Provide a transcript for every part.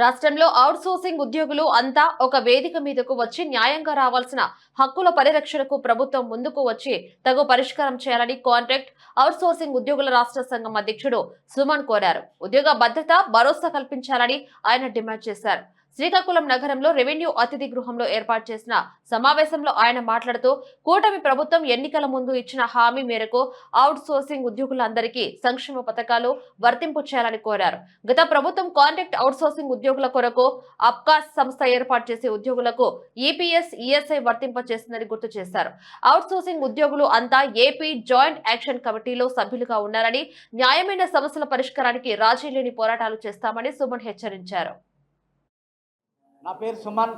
రాష్ట్రంలో out sourcing ఉద్యోగులు అంతా ఒక వేదిక మీదకు వచ్చి న్యాయంగా రావాల్సిన హక్కుల పరిరక్షణకు ప్రభుత్వం ముందుకు వచ్చి తగు పరిష్కారం చేయాలని కాంట్రాక్ట్ అవుట్ సోర్సింగ్ ఉద్యోగుల రాష్ట్ర సంఘం అధ్యక్షుడు సుమన్ కోరారు. ఉద్యోగ భద్రత భరోసా కల్పించాలని ఆయన డిమాండ్ చేశారు. శ్రీకాకుళం నగరంలో రెవెన్యూ అతిథి గృహంలో ఏర్పాటు చేసిన సమావేశంలో ఆయన మాట్లాడుతూ కూటమి ప్రభుత్వం ఎన్నికల ముందు ఇచ్చిన హామీ మేరకు అవుట్ సోర్సింగ్ ఉద్యోగులందరికీ సంక్షేమ పథకాలు వర్తింపు చేయాలని కోరారు. గత ప్రభుత్వం కాంట్రాక్ట్ అవుట్ సోర్సింగ్ ఉద్యోగుల కొరకు అప్కాస్ సంస్థ ఏర్పాటు చేసే ఉద్యోగులకు ఈపీఎస్ ఈఎస్ఐ వర్తింప చేసిందని గుర్తు చేశారు. అవుట్ సోర్సింగ్ ఉద్యోగులు అంతా ఏపీ జాయింట్ యాక్షన్ కమిటీలో సభ్యులుగా ఉన్నారని న్యాయమైన సమస్యల పరిష్కారానికి రాజీ లేని పోరాటాలు చేస్తామని సుమన్ హెచ్చరించారు. నా పేరు Suman.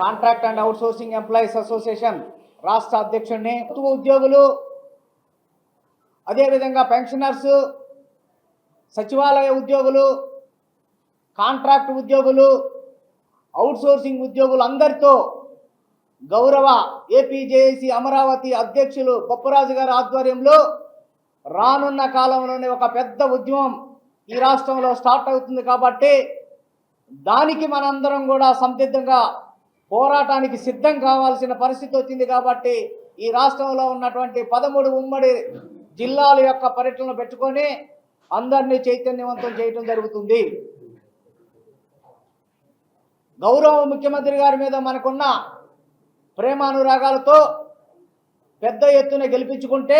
Contract and outsourcing employees association రాష్ట్ర అధ్యక్షుడిని. ప్రభుత్వ ఉద్యోగులు అదేవిధంగా పెన్షనర్స్ సచివాలయ ఉద్యోగులు కాంట్రాక్ట్ ఉద్యోగులు అవుట్సోర్సింగ్ ఉద్యోగులు అందరితో గౌరవ ఏపీజేఏసీ అమరావతి అధ్యక్షులు బొప్పరాజు గారి ఆధ్వర్యంలో రానున్న కాలంలోనే ఒక పెద్ద ఉద్యమం ఈ రాష్ట్రంలో స్టార్ట్ అవుతుంది కాబట్టి దానికి మనందరం కూడా సంసిద్ధంగా పోరాటానికి సిద్ధం కావాల్సిన పరిస్థితి వచ్చింది కాబట్టి ఈ రాష్ట్రంలో ఉన్నటువంటి పదమూడు ఉమ్మడి జిల్లాల యొక్క పర్యటనలు పెట్టుకొని అందరినీ చైతన్యవంతం చేయటం జరుగుతుంది. గౌరవ ముఖ్యమంత్రి గారి మీద మనకున్న ప్రేమానురాగాలతో పెద్ద ఎత్తున గెలిపించుకుంటే